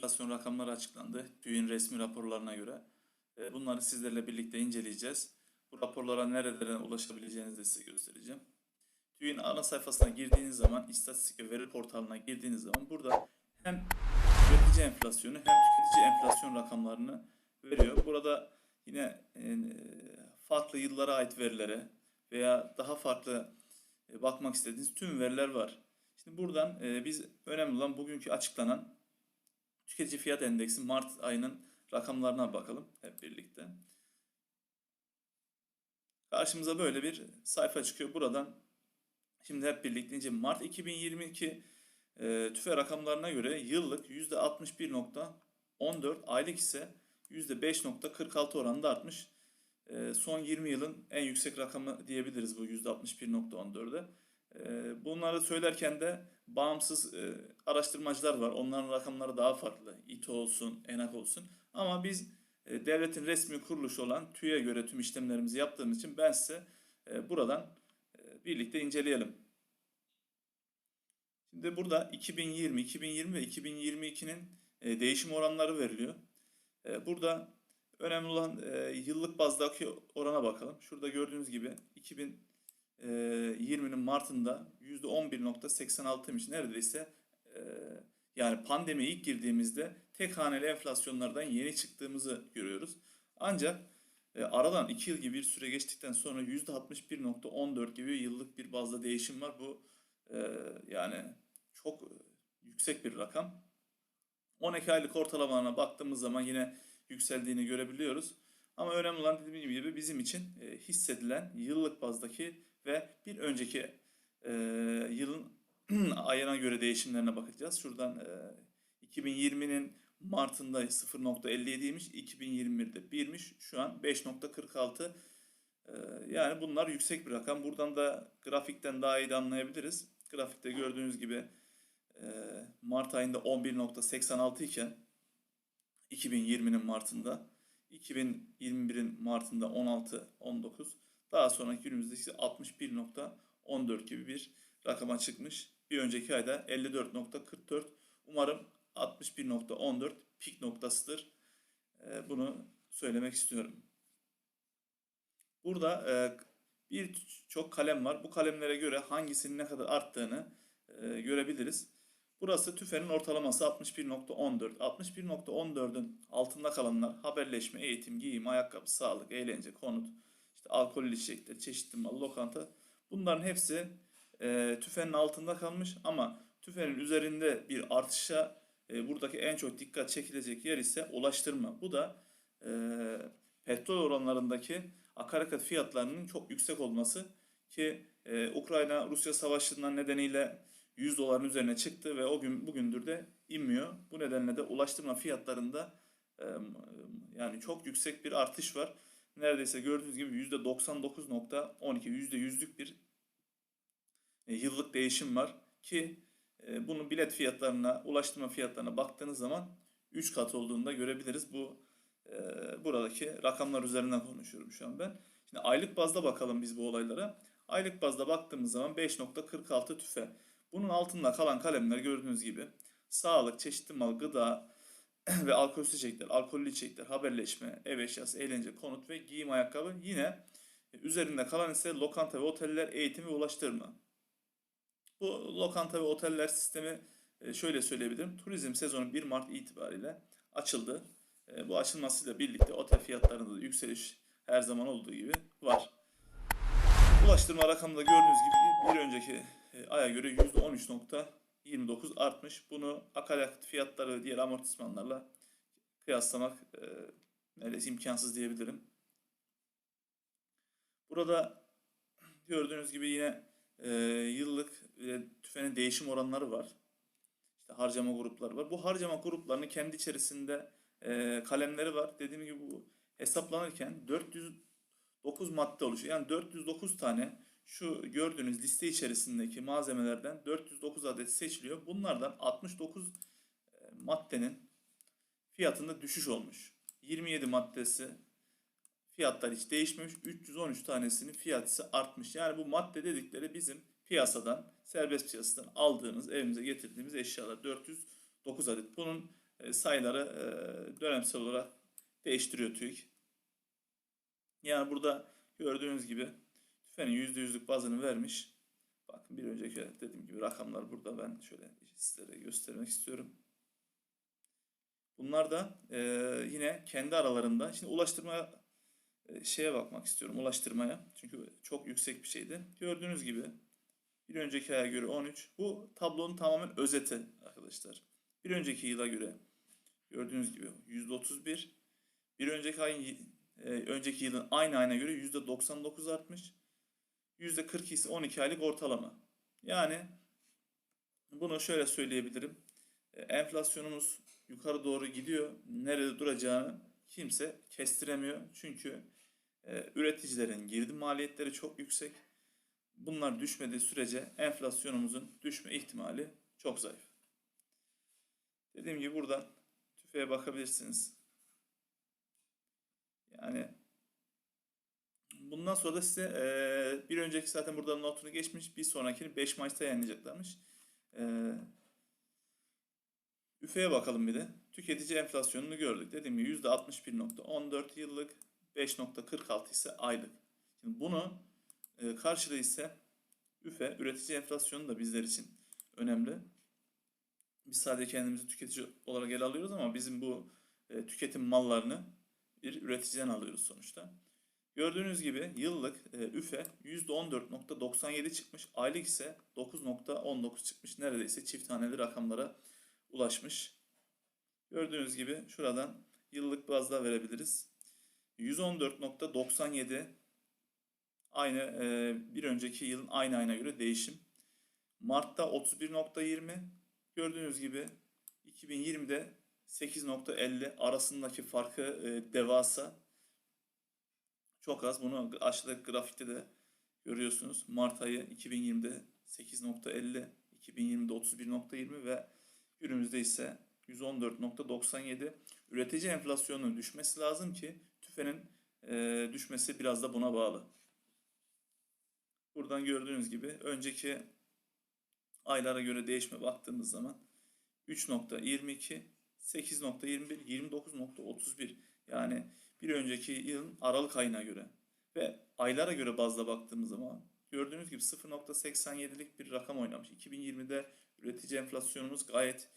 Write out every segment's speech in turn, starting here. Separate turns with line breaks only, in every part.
enflasyon rakamları açıklandı. TÜİ'nin resmi raporlarına göre. E, Bunları sizlerle birlikte inceleyeceğiz. Bu raporlara nerelere ulaşabileceğinizi de size göstereceğim. TÜİ'nin ana sayfasına girdiğiniz zaman, istatistik ve veri portalına girdiğiniz zaman burada hem üretici enflasyonu hem tüketici enflasyon rakamlarını veriyor. Burada yine e, farklı yıllara ait verilere veya daha farklı e, bakmak istediğiniz tüm veriler var. Şimdi buradan biz önemli olan bugünkü açıklanan tüketici fiyat endeksi Mart ayının rakamlarına bakalım hep birlikte. Karşımıza böyle bir sayfa çıkıyor. Buradan şimdi hep birlikte ince Mart 2022 e, tüfe rakamlarına göre yıllık %61.14 aylık ise %5.46 oranında artmış. E, son 20 yılın en yüksek rakamı diyebiliriz bu %61.14'e. E, bunları söylerken de bağımsız e, araştırmacılar var. Onların rakamları daha farklı. İTO olsun, ENAK olsun. Ama biz e, devletin resmi kuruluşu olan TÜİ'ye göre tüm işlemlerimizi yaptığımız için ben size e, buradan e, birlikte inceleyelim. Şimdi burada 2020, 2020 ve 2022'nin e, değişim oranları veriliyor. E, burada önemli olan e, yıllık bazdaki orana bakalım. Şurada gördüğünüz gibi 2020'nin Mart'ında %11.86'ymış. Neredeyse e, yani pandemi ilk girdiğimizde tek haneli enflasyonlardan yeni çıktığımızı görüyoruz. Ancak e, aradan 2 yıl gibi bir süre geçtikten sonra %61.14 gibi yıllık bir bazda değişim var. Bu e, yani çok yüksek bir rakam. 12 aylık ortalamalarına baktığımız zaman yine yükseldiğini görebiliyoruz. Ama önemli olan dediğim gibi bizim için hissedilen yıllık bazdaki ve bir önceki e, yılın ayına göre değişimlerine bakacağız. Şuradan e, 2020'nin Mart'ında 0.57'ymiş, 2021'de 1'miş, şu an 5.46. E, yani bunlar yüksek bir rakam. Buradan da grafikten daha iyi de anlayabiliriz. Grafikte gördüğünüz gibi e, Mart ayında 11.86 iken 2020'nin Mart'ında 2021'in Mart'ında 16.19 daha sonraki günümüzde ise 61.14 gibi bir rakama çıkmış. Bir önceki ayda 54.44 umarım 61.14 pik noktasıdır. Ee, Bunu söylemek istiyorum. Burada e, birçok kalem var. Bu kalemlere göre hangisinin ne kadar arttığını e, görebiliriz. Burası tüfenin ortalaması 61.14. 61.14'ün altında kalanlar haberleşme, eğitim, giyim, ayakkabı, sağlık, eğlence, konut, alkollü içecekler, çeşitli mal, lokanta. Bunların hepsi e, tüfenin altında kalmış ama tüfenin üzerinde bir artışa e, buradaki en çok dikkat çekilecek yer ise ulaştırma. Bu da e, petrol oranlarındaki akaryakıt fiyatlarının çok yüksek olması ki e, Ukrayna-Rusya savaşından nedeniyle 100 doların üzerine çıktı ve o gün bugündür de inmiyor. Bu nedenle de ulaştırma fiyatlarında e, yani çok yüksek bir artış var. Neredeyse gördüğünüz gibi %99.12 %100'lük bir e, yıllık değişim var ki e, bunun bilet fiyatlarına, ulaştırma fiyatlarına baktığınız zaman 3 kat olduğunu da görebiliriz. Bu e, buradaki rakamlar üzerinden konuşuyorum şu an ben. Şimdi aylık bazda bakalım biz bu olaylara. Aylık bazda baktığımız zaman 5.46 tüfe. Bunun altında kalan kalemler gördüğünüz gibi sağlık, çeşitli mal, gıda ve alkolsüz içecekler, alkollü içecekler, haberleşme, ev eşyası, eğlence, konut ve giyim ayakkabı. Yine üzerinde kalan ise lokanta ve oteller, eğitim ve ulaştırma. Bu lokanta ve oteller sistemi e, şöyle söyleyebilirim. Turizm sezonu 1 Mart itibariyle açıldı. E, Bu açılmasıyla birlikte otel fiyatlarında da yükseliş her zaman olduğu gibi var. Ulaştırma rakamında gördüğünüz gibi bir önceki e, aya göre %13.29 artmış. Bunu akaryakıt fiyatları ve diğer amortismanlarla kıyaslamak e, neredeyse imkansız diyebilirim. Burada gördüğünüz gibi yine e, yıllık e, tüfenin değişim oranları var. İşte harcama grupları var. Bu harcama gruplarının kendi içerisinde e, kalemleri var. Dediğim gibi bu hesaplanırken 409 madde oluşuyor. Yani 409 tane şu gördüğünüz liste içerisindeki malzemelerden 409 adet seçiliyor. Bunlardan 69 e, maddenin fiyatında düşüş olmuş. 27 maddesi fiyatlar hiç değişmemiş. 313 tanesinin fiyatı artmış. Yani bu madde dedikleri bizim piyasadan, serbest piyasadan aldığımız, evimize getirdiğimiz eşyalar 409 adet. Bunun e, sayıları e, dönemsel olarak değiştiriyor TÜİK. Yani burada gördüğünüz gibi tüfenin %100'lük bazını vermiş. Bakın bir önceki dediğim gibi rakamlar burada ben şöyle sizlere göstermek istiyorum. Bunlar da e, yine kendi aralarında. Şimdi ulaştırma e, şeye bakmak istiyorum. Ulaştırmaya. Çünkü çok yüksek bir şeydi. Gördüğünüz gibi bir önceki aya göre 13. Bu tablonun tamamen özeti arkadaşlar. Bir önceki yıla göre gördüğünüz gibi %31. Bir önceki ayın e, önceki yılın aynı ayına göre %99 artmış. %42 ise 12 aylık ortalama. Yani bunu şöyle söyleyebilirim. E, Enflasyonumuz yukarı doğru gidiyor. Nerede duracağını kimse kestiremiyor. Çünkü e, üreticilerin girdi maliyetleri çok yüksek. Bunlar düşmediği sürece enflasyonumuzun düşme ihtimali çok zayıf. Dediğim gibi buradan tüfeğe bakabilirsiniz. Yani bundan sonra da size e, bir önceki zaten burada notunu geçmiş. Bir sonrakini 5 Mayıs'ta yayınlayacaklarmış. E, üfeye bakalım bir de. Tüketici enflasyonunu gördük. Dediğim gibi %61.14 yıllık, 5.46 ise aylık. Şimdi bunu e, karşılığı ise üfe, üretici enflasyonu da bizler için önemli. Biz sadece kendimizi tüketici olarak ele alıyoruz ama bizim bu e, tüketim mallarını bir üreticiden alıyoruz sonuçta. Gördüğünüz gibi yıllık e, üfe %14.97 çıkmış, aylık ise 9.19 çıkmış. Neredeyse çift haneli rakamlara ulaşmış. Gördüğünüz gibi şuradan yıllık bazda verebiliriz. 114.97 aynı e, bir önceki yılın aynı ayına göre değişim. Mart'ta 31.20 gördüğünüz gibi 2020'de 8.50 arasındaki farkı e, devasa. Çok az. Bunu aşağıdaki grafikte de görüyorsunuz. Mart ayı 2020'de 8.50, 2020'de 31.20 ve günümüzde ise 114.97. Üretici enflasyonunun düşmesi lazım ki tüfenin e, düşmesi biraz da buna bağlı. Buradan gördüğünüz gibi önceki aylara göre değişme baktığımız zaman 3.22, 8.21, 29.31 yani bir önceki yılın Aralık ayına göre ve aylara göre bazda baktığımız zaman gördüğünüz gibi 0.87'lik bir rakam oynamış. 2020'de üretici enflasyonumuz gayet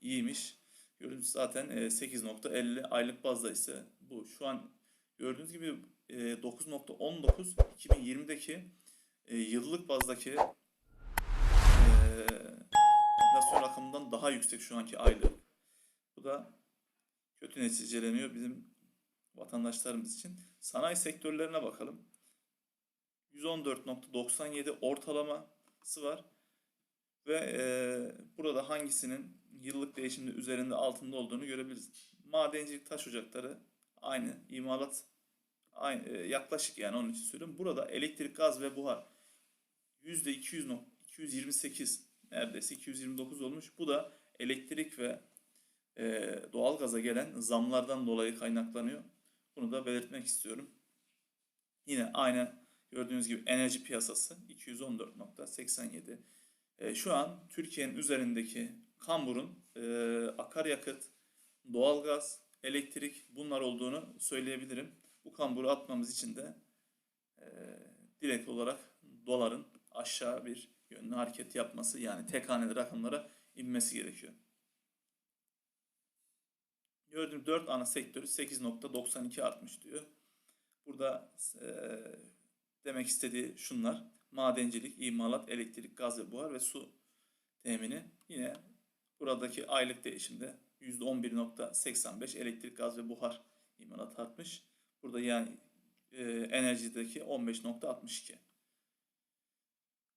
iyiymiş. Gördüğünüz zaten 8.50 aylık bazda ise bu. Şu an gördüğünüz gibi 9.19 2020'deki e, yıllık bazdaki e, enflasyon rakamından daha yüksek şu anki aylık. Bu da kötü neticeleniyor bizim vatandaşlarımız için. Sanayi sektörlerine bakalım. 114.97 ortalaması var. Ve e, burada hangisinin yıllık değişimde üzerinde altında olduğunu görebiliriz. Madencilik taş ocakları aynı imalat aynı, e, yaklaşık yani onun için söylüyorum. Burada elektrik, gaz ve buhar %200 228 neredeyse 229 olmuş. Bu da elektrik ve e, doğalgaza gelen zamlardan dolayı kaynaklanıyor. Bunu da belirtmek istiyorum. Yine aynı gördüğünüz gibi enerji piyasası 214.87. E, şu an Türkiye'nin üzerindeki kamburun e, akaryakıt, doğalgaz, elektrik bunlar olduğunu söyleyebilirim. Bu kamburu atmamız için de e, direkt olarak doların aşağı bir yönlü hareket yapması yani tek haneli rakamlara inmesi gerekiyor. Gördüğüm 4 ana sektörü 8.92 artmış diyor. Burada e, demek istediği şunlar. Madencilik, imalat, elektrik, gaz ve buhar ve su temini. Yine buradaki aylık değişimde %11.85 elektrik, gaz ve buhar imalat artmış. Burada yani e, enerjideki 15.62.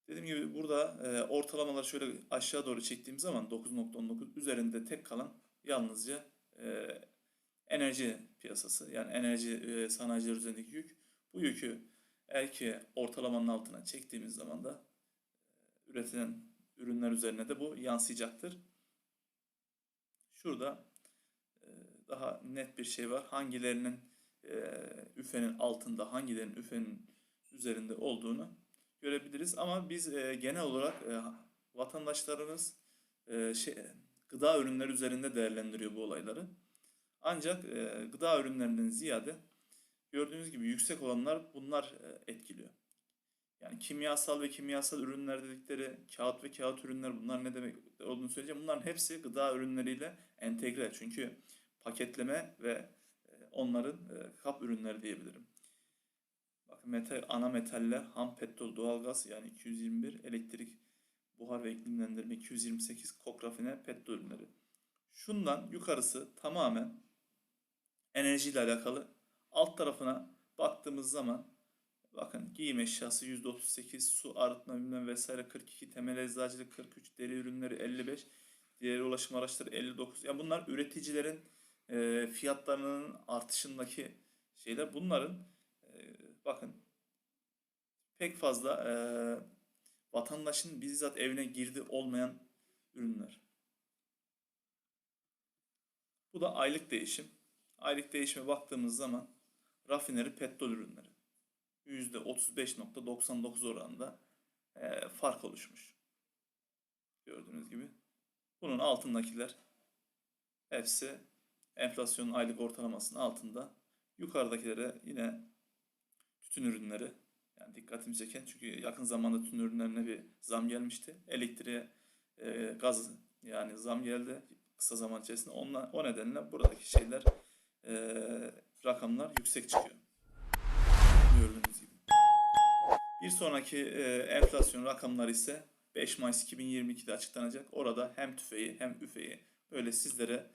Dediğim gibi burada e, ortalamaları şöyle aşağı doğru çektiğim zaman 9.19 üzerinde tek kalan yalnızca e, enerji piyasası yani enerji e, üzerindeki yük. Bu yükü eğer ki ortalamanın altına çektiğimiz zaman da e, üretilen ürünler üzerine de bu yansıyacaktır. Şurada e, daha net bir şey var. Hangilerinin üfenin altında, hangilerinin üfenin üzerinde olduğunu görebiliriz. Ama biz genel olarak vatandaşlarımız şey, gıda ürünleri üzerinde değerlendiriyor bu olayları. Ancak e, gıda ürünlerinden ziyade gördüğünüz gibi yüksek olanlar bunlar e, etkiliyor. Yani kimyasal ve kimyasal ürünler dedikleri kağıt ve kağıt ürünler bunlar ne demek olduğunu söyleyeceğim. Bunların hepsi gıda ürünleriyle entegre. Çünkü paketleme ve e, onların e, kap ürünleri diyebilirim. Bakın metal, ana metaller, ham petrol, doğalgaz yani 221, elektrik, buhar ve iklimlendirme 228, kok rafine, petrol ürünleri. Şundan yukarısı tamamen enerjiyle alakalı. Alt tarafına baktığımız zaman bakın giyim eşyası %38, su arıtma bilmem vesaire 42, temel eczacılık 43, deri ürünleri 55, diğer ulaşım araçları 59. Yani bunlar üreticilerin e, fiyatlarının artışındaki şeyler. Bunların e, bakın pek fazla e, vatandaşın bizzat evine girdi olmayan ürünler. Bu da aylık değişim. Aylık değişime baktığımız zaman rafineri petrol ürünleri %35.99 oranında e, fark oluşmuş. Gördüğünüz gibi. Bunun altındakiler hepsi enflasyonun aylık ortalamasının altında. Yukarıdakilere yine tütün ürünleri yani dikkatimi çeken çünkü yakın zamanda tütün ürünlerine bir zam gelmişti. Elektriğe, e, gaz yani zam geldi kısa zaman içerisinde. Onunla, o nedenle buradaki şeyler e, rakamlar yüksek çıkıyor. Gördüğünüz gibi. Bir sonraki e, enflasyon rakamları ise 5 Mayıs 2022'de açıklanacak. Orada hem tüfeği hem üfeği böyle sizlere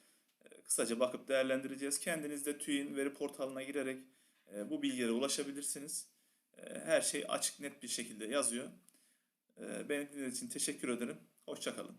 e, kısaca bakıp değerlendireceğiz. Kendiniz de TÜİ'nin veri portalına girerek e, bu bilgilere ulaşabilirsiniz. E, her şey açık net bir şekilde yazıyor. E, beni dinlediğiniz için teşekkür ederim. Hoşçakalın.